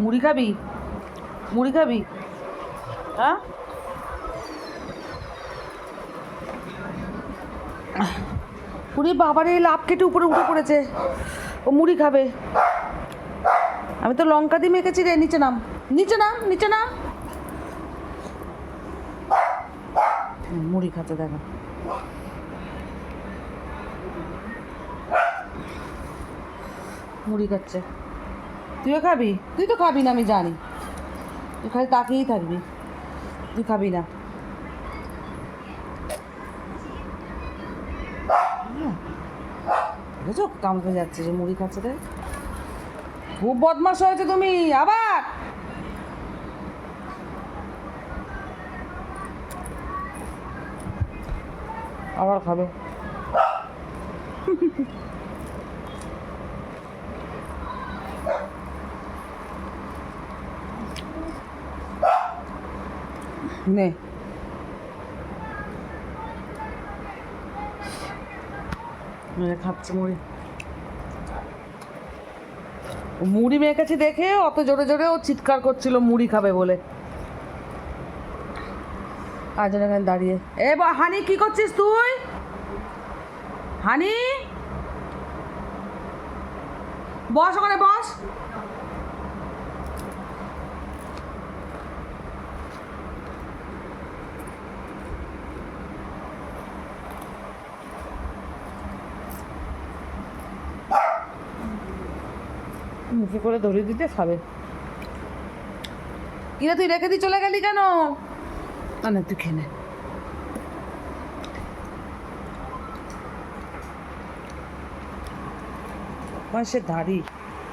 মুড়ি খাবি? মুড়ি খাবি? হ্যাঁ? উনি বাবার এই লাভ কেটে উপরে উঠে পড়েছে। ও মুড়ি খাবে। আমি তো লঙ্কা দিয়ে মেখেছি রে, নিচে নাম। নিচে নাম নিচে নাম। মুড়ি খাচ্ছে, দেখো। মুড়ি খাচ্ছে। তুইও খাবি? তুই তো খাবি না, আমি জানি। তুই খালি তাকিয়েই থাকবি। তুই খাবি না। হুম। দেখেছ কামড়ে যাচ্ছে যে মুড়ি খাচ্ছে রে খুব বদমাস হয়েছে তুমি, আবার! আবার খাবে। নে খাচ্ছে মুড়ি মুড়ি মেখেছি দেখে অত জোরে জোরে ও চিৎকার করছিল, মুড়ি খাবে বলে। আজ এখানে দাঁড়িয়ে এ বা, হানি, কি করছিস তুই? হানি? বস ওখানে, বস। মুখে করে ধরিয়ে দিতে খাবে। কিরে তুই রেখে দি, চলে গেলি কেন? না তুই খেয়ে নে। সে দাড়ি।